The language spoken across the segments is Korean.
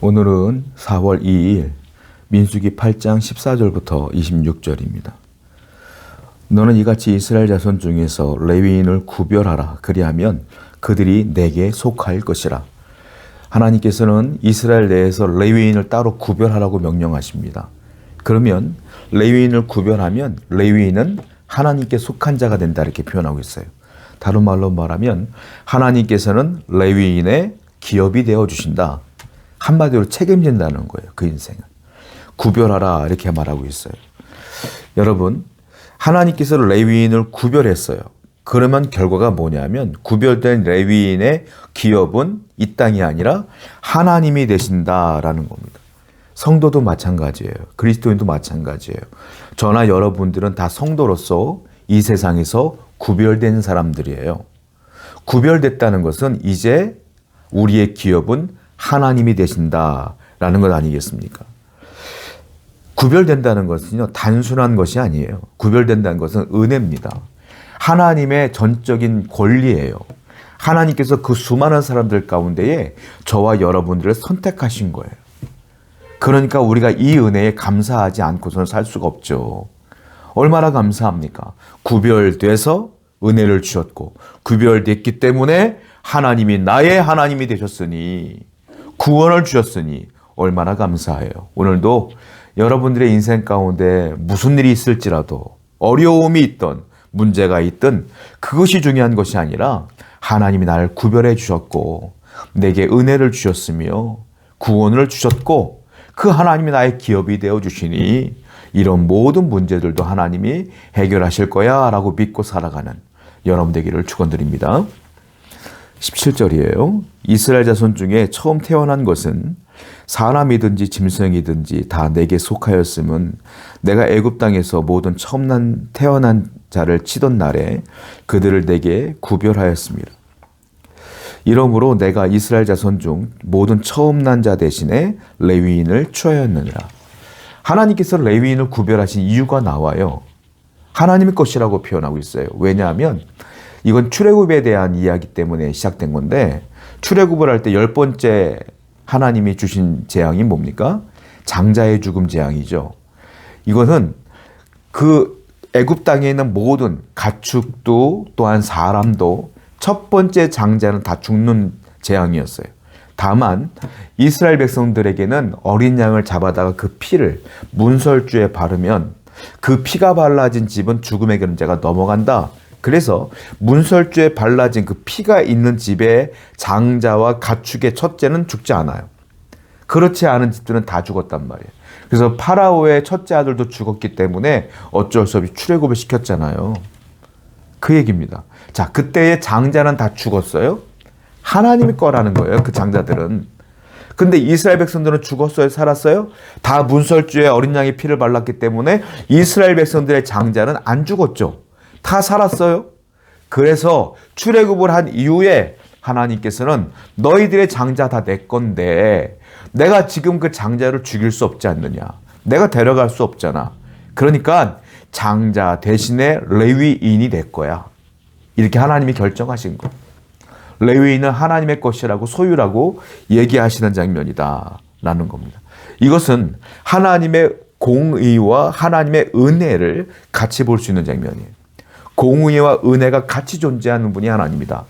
오늘은 4월 2일 민수기 8장 14절부터 26절입니다. 너는 이같이 이스라엘 자손 중에서 레위인을 구별하라. 그리하면 그들이 내게 속할 것이라. 하나님께서는 이스라엘 내에서 레위인을 따로 구별하라고 명령하십니다. 그러면 레위인을 구별하면 레위인은 하나님께 속한 자가 된다 이렇게 표현하고 있어요. 다른 말로 말하면 하나님께서는 레위인의 기업이 되어 주신다. 한마디로 책임진다는 거예요. 그 인생은. 구별하라 이렇게 말하고 있어요. 여러분, 하나님께서 레위인을 구별했어요. 그러면 결과가 뭐냐면 구별된 레위인의 기업은 이 땅이 아니라 하나님이 되신다라는 겁니다. 성도도 마찬가지예요. 그리스도인도 마찬가지예요. 저나 여러분들은 다 성도로서 이 세상에서 구별된 사람들이에요. 구별됐다는 것은 이제 우리의 기업은 하나님이 되신다라는 것 아니겠습니까? 구별된다는 것은요, 단순한 것이 아니에요. 구별된다는 것은 은혜입니다. 하나님의 전적인 권리예요. 하나님께서 그 수많은 사람들 가운데에 저와 여러분들을 선택하신 거예요. 그러니까 우리가 이 은혜에 감사하지 않고서는 살 수가 없죠. 얼마나 감사합니까? 구별돼서 은혜를 주셨고, 구별됐기 때문에 하나님이 나의 하나님이 되셨으니, 구원을 주셨으니, 얼마나 감사해요. 오늘도 여러분들의 인생 가운데 무슨 일이 있을지라도, 어려움이 있던, 문제가 있든, 그것이 중요한 것이 아니라, 하나님이 나를 구별해 주셨고, 내게 은혜를 주셨으며, 구원을 주셨고, 그 하나님이 나의 기업이 되어 주시니, 이런 모든 문제들도 하나님이 해결하실 거야 라고 믿고 살아가는 여러분 되기를 축원드립니다. 17절이에요. 이스라엘 자손 중에 처음 태어난 것은 사람이든지 짐승이든지 다 내게 속하였음은 내가 애굽 땅에서 모든 처음 난 태어난 자를 치던 날에 그들을 내게 구별하였습니다. 이러므로 내가 이스라엘 자손 중 모든 처음 난 자 대신에 레위인을 취하였느니라. 하나님께서 레위인을 구별하신 이유가 나와요. 하나님의 것이라고 표현하고 있어요. 왜냐하면 이건 출애굽에 대한 이야기 때문에 시작된 건데 출애굽을 할 때 열 번째 하나님이 주신 재앙이 뭡니까? 장자의 죽음 재앙이죠. 이것은 그 애굽 땅에 있는 모든 가축도 또한 사람도 첫 번째 장자는 다 죽는 재앙이었어요. 다만 이스라엘 백성들에게는 어린 양을 잡아다가 그 피를 문설주에 바르면 그 피가 발라진 집은 죽음의 그림자가 넘어간다. 그래서 문설주에 발라진 그 피가 있는 집의 장자와 가축의 첫째는 죽지 않아요. 그렇지 않은 집들은 다 죽었단 말이에요. 그래서 파라오의 첫째 아들도 죽었기 때문에 어쩔 수 없이 출애굽을 시켰잖아요. 그 얘기입니다. 자, 그때의 장자는 다 죽었어요. 하나님의 거라는 거예요. 그 장자들은. 근데 이스라엘 백성들은 죽었어요? 살았어요? 다 문설주에 어린 양의 피를 발랐기 때문에 이스라엘 백성들의 장자는 안 죽었죠. 다 살았어요. 그래서 출애굽을 한 이후에 하나님께서는 너희들의 장자 다 내 건데 내가 지금 그 장자를 죽일 수 없지 않느냐. 내가 데려갈 수 없잖아. 그러니까 장자 대신에 레위인이 될 거야. 이렇게 하나님이 결정하신 거. 레위인은 하나님의 것이라고 소유라고 얘기하시는 장면이다. 라는 겁니다. 이것은 하나님의 공의와 하나님의 은혜를 같이 볼 수 있는 장면이에요. 공의와 은혜가 같이 존재하는 분이 하나님이다.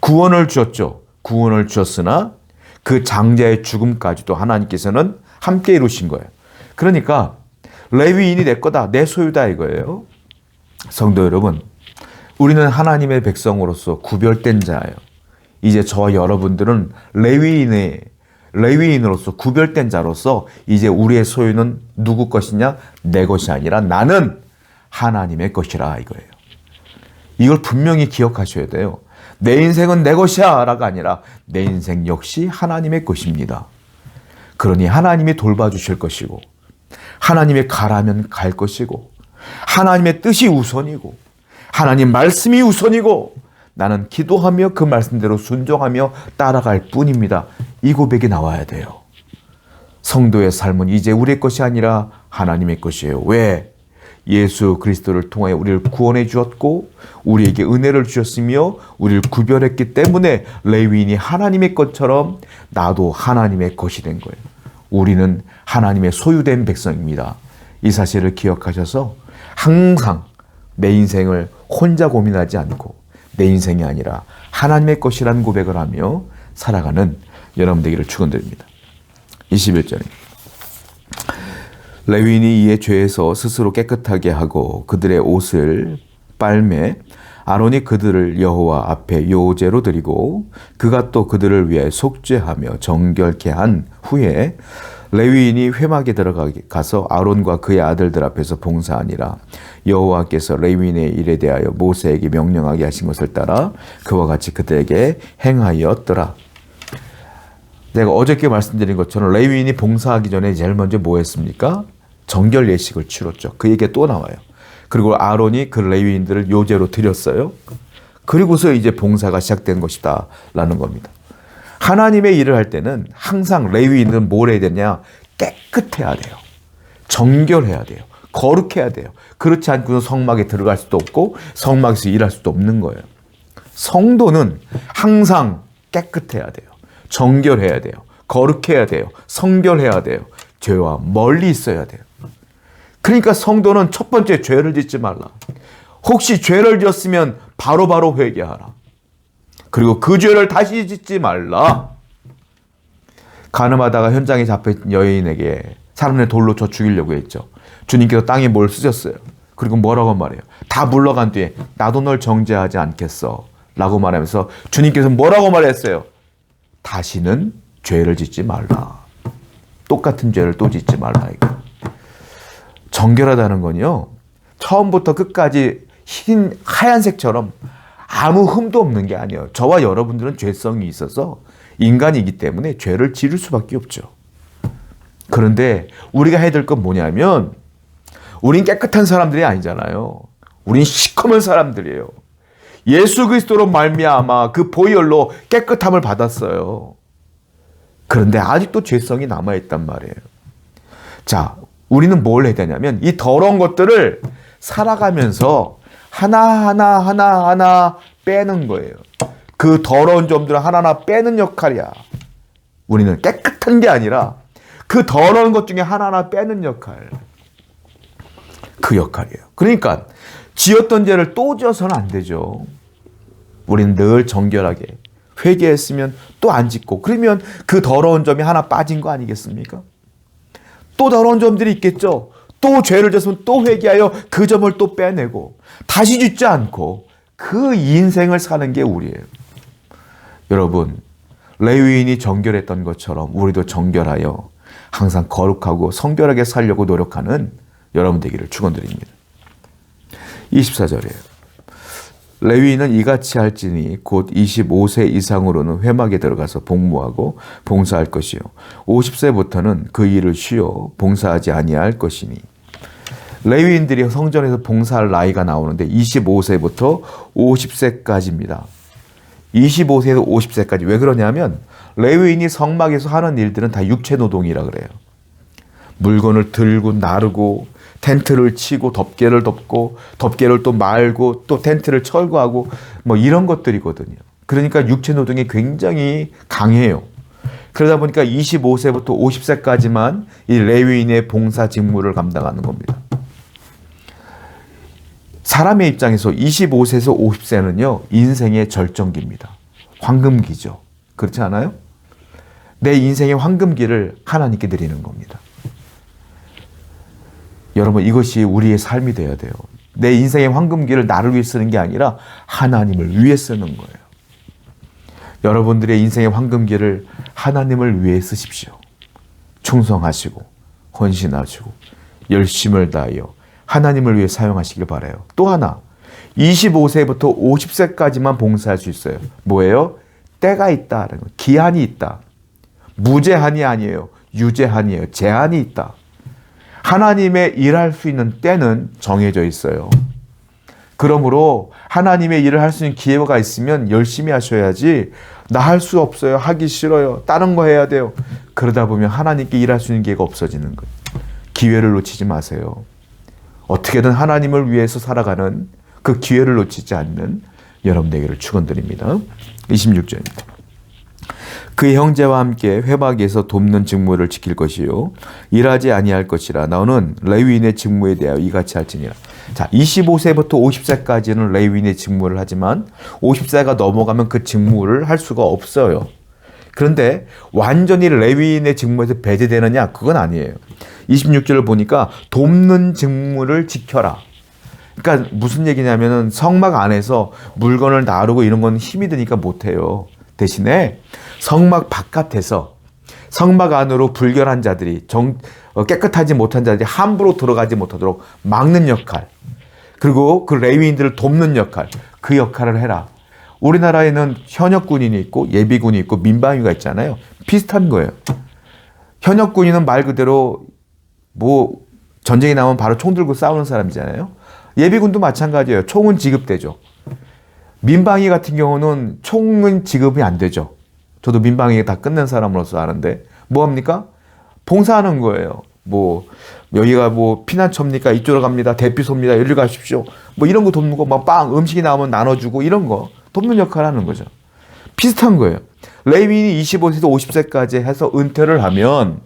구원을 주었죠. 구원을 주었으나 그 장자의 죽음까지도 하나님께서는 함께 이루신 거예요. 그러니까 레위인이 내 거다, 내 소유다 이거예요. 성도 여러분, 우리는 하나님의 백성으로서 구별된 자예요. 이제 저와 여러분들은 레위인의 레위인으로서 구별된 자로서 이제 우리의 소유는 누구 것이냐? 내 것이 아니라 나는 하나님의 것이라 이거예요. 이걸 분명히 기억하셔야 돼요. 내 인생은 내 것이야 라가 아니라 내 인생 역시 하나님의 것입니다. 그러니 하나님이 돌봐주실 것이고 하나님의 가라면 갈 것이고 하나님의 뜻이 우선이고 하나님 말씀이 우선이고 나는 기도하며 그 말씀대로 순종하며 따라갈 뿐입니다. 이 고백이 나와야 돼요. 성도의 삶은 이제 우리의 것이 아니라 하나님의 것이에요. 왜? 예수 그리스도를 통하여 우리를 구원해 주었고 우리에게 은혜를 주셨으며 우리를 구별했기 때문에 레위인이 하나님의 것처럼 나도 하나님의 것이 된 거예요. 우리는 하나님의 소유된 백성입니다. 이 사실을 기억하셔서 항상 내 인생을 혼자 고민하지 않고 내 인생이 아니라 하나님의 것이라는 고백을 하며 살아가는 여러분 되기를 축원드립니다. 21절입니다. 레위인이 이에 죄에서 스스로 깨끗하게 하고 그들의 옷을 빨매 아론이 그들을 여호와 앞에 요제로 드리고 그가 또 그들을 위해 속죄하며 정결케 한 후에 레위인이 회막에 들어가서 아론과 그의 아들들 앞에서 봉사하니라 여호와께서 레위인의 일에 대하여 모세에게 명령하게 하신 것을 따라 그와 같이 그들에게 행하였더라. 내가 어저께 말씀드린 것처럼 레위인이 봉사하기 전에 제일 먼저 뭐 했습니까? 정결 예식을 치렀죠. 그 얘기가 또 나와요. 그리고 아론이 그 레위인들을 요제로 드렸어요. 그리고서 이제 봉사가 시작된 것이다. 라는 겁니다. 하나님의 일을 할 때는 항상 레위인은 뭘 해야 되냐? 깨끗해야 돼요. 정결해야 돼요. 거룩해야 돼요. 그렇지 않고는 성막에 들어갈 수도 없고 성막에서 일할 수도 없는 거예요. 성도는 항상 깨끗해야 돼요. 정결해야 돼요. 거룩해야 돼요. 성결해야 돼요. 죄와 멀리 있어야 돼요. 그러니까 성도는 첫 번째 죄를 짓지 말라. 혹시 죄를 지었으면 바로바로 바로 회개하라. 그리고 그 죄를 다시 짓지 말라. 가늠하다가 현장에 잡힌 여인에게 사람을 돌로 쳐 죽이려고 했죠. 주님께서 땅에 뭘 쓰셨어요. 그리고 뭐라고 말해요? 다 물러간 뒤에 나도 널 정죄하지 않겠어. 라고 말하면서 주님께서 뭐라고 말했어요? 다시는 죄를 짓지 말라. 똑같은 죄를 또 짓지 말라. 이거. 정결하다는 건요. 처음부터 끝까지 흰 하얀색처럼 아무 흠도 없는 게 아니에요. 저와 여러분들은 죄성이 있어서 인간이기 때문에 죄를 지를 수밖에 없죠. 그런데 우리가 해야 될 건 뭐냐면 우린 깨끗한 사람들이 아니잖아요. 우린 시커먼 사람들이에요. 예수 그리스도로 말미암아 그 보혈로 깨끗함을 받았어요. 그런데 아직도 죄성이 남아 있단 말이에요. 자, 우리는 뭘 해야 되냐면 이 더러운 것들을 살아가면서 하나 하나 하나 하나 빼는 거예요. 그 더러운 점들을 하나하나 빼는 역할이야. 우리는 깨끗한 게 아니라 그 더러운 것 중에 하나하나 빼는 역할. 그 역할이에요. 그러니까 지었던 죄를 또 지어서는 안 되죠. 우리는 늘 정결하게 회개했으면 또 안 짓고 그러면 그 더러운 점이 하나 빠진 거 아니겠습니까? 또 더러운 점들이 있겠죠. 또 죄를 졌으면 또 회개하여 그 점을 또 빼내고 다시 짓지 않고 그 인생을 사는 게 우리예요. 여러분, 레위인이 정결했던 것처럼 우리도 정결하여 항상 거룩하고 성결하게 살려고 노력하는 여러분 되기를 축원드립니다. 24절이에요. 레위인은 이같이 할지니 곧 25세 이상으로는 회막에 들어가서 복무하고 봉사할 것이요 50세부터는 그 일을 쉬어 봉사하지 아니할 것이니 레위인들이 성전에서 봉사할 나이가 나오는데 25세부터 50세까지입니다. 25세에서 50세까지 왜 그러냐면 레위인이 성막에서 하는 일들은 다 육체 노동이라 그래요. 물건을 들고 나르고 텐트를 치고 덮개를 덮고 덮개를 또 말고 또 텐트를 철거하고 뭐 이런 것들이거든요. 그러니까 육체 노동이 굉장히 강해요. 그러다 보니까 25세부터 50세까지만 이 레위인의 봉사 직무를 감당하는 겁니다. 사람의 입장에서 25세에서 50세는요, 인생의 절정기입니다. 황금기죠. 그렇지 않아요? 내 인생의 황금기를 하나님께 드리는 겁니다. 여러분 이것이 우리의 삶이 되어야 돼요. 내 인생의 황금기를 나를 위해 쓰는 게 아니라 하나님을 위해 쓰는 거예요. 여러분들의 인생의 황금기를 하나님을 위해 쓰십시오. 충성하시고 헌신하시고 열심을 다하여 하나님을 위해 사용하시길 바래요. 또 하나 25세부터 50세까지만 봉사할 수 있어요. 뭐예요? 때가 있다. 기한이 있다. 무제한이 아니에요. 유제한이에요. 제한이 있다. 하나님의 일할 수 있는 때는 정해져 있어요. 그러므로 하나님의 일을 할 수 있는 기회가 있으면 열심히 하셔야지 나 할 수 없어요. 하기 싫어요. 다른 거 해야 돼요. 그러다 보면 하나님께 일할 수 있는 기회가 없어지는 거예요. 기회를 놓치지 마세요. 어떻게든 하나님을 위해서 살아가는 그 기회를 놓치지 않는 여러분에게를 축원드립니다. 26절입니다. 그 형제와 함께 회막에서 돕는 직무를 지킬 것이요 일하지 아니할 것이라 너는 레위인의 직무에 대하여 이같이 할지니라. 자, 25세부터 50세까지는 레위인의 직무를 하지만 50세가 넘어가면 그 직무를 할 수가 없어요. 그런데 완전히 레위인의 직무에서 배제되느냐? 그건 아니에요. 26절을 보니까 돕는 직무를 지켜라. 그러니까 무슨 얘기냐면은 성막 안에서 물건을 나르고 이런 건 힘이 드니까 못해요. 대신에 성막 바깥에서 성막 안으로 불결한 자들이 정, 어, 깨끗하지 못한 자들이 함부로 들어가지 못하도록 막는 역할 그리고 그 레위인들을 돕는 역할 그 역할을 해라. 우리나라에는 현역 군인이 있고 예비군이 있고 민방위가 있잖아요. 비슷한 거예요. 현역 군인은 말 그대로 뭐 전쟁이 나면 바로 총 들고 싸우는 사람이잖아요. 예비군도 마찬가지예요. 총은 지급되죠. 민방위 같은 경우는 총은 지급이 안 되죠. 저도 민방위 다 끝낸 사람으로서 아는데 뭐 합니까? 봉사하는 거예요. 뭐 여기가 뭐 피난처입니까? 이쪽으로 갑니다. 대피소입니다. 여기로 가십시오. 뭐 이런 거 돕는 거, 막 빵 음식이 나오면 나눠주고 이런 거 돕는 역할을 하는 거죠. 비슷한 거예요. 레위인이 25세에서 50세까지 해서 은퇴를 하면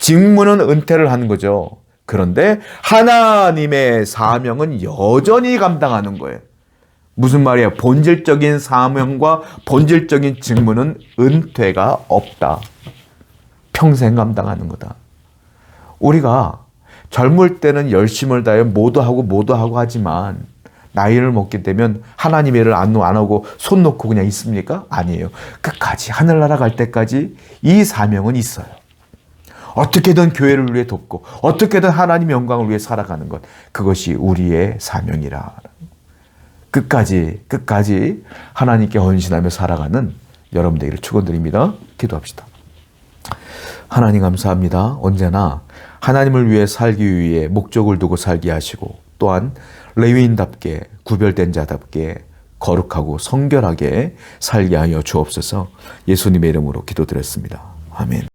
직무는 은퇴를 하는 거죠. 그런데 하나님의 사명은 여전히 감당하는 거예요. 무슨 말이에요? 본질적인 사명과 본질적인 직무는 은퇴가 없다. 평생 감당하는 거다. 우리가 젊을 때는 열심을 다해 모두 하고 모두 하고 하지만 나이를 먹게 되면 하나님의 일을 안, 안 하고 손 놓고 그냥 있습니까? 아니에요. 끝까지 하늘나라 갈 때까지 이 사명은 있어요. 어떻게든 교회를 위해 돕고 어떻게든 하나님 영광을 위해 살아가는 것 그것이 우리의 사명이라. 끝까지 끝까지 하나님께 헌신하며 살아가는 여러분 되기를 축원드립니다. 기도합시다. 하나님 감사합니다. 언제나 하나님을 위해 살기 위해 목적을 두고 살게 하시고 또한 레위인답게 구별된 자답게 거룩하고 성결하게 살게 하여 주옵소서 예수님의 이름으로 기도드렸습니다. 아멘.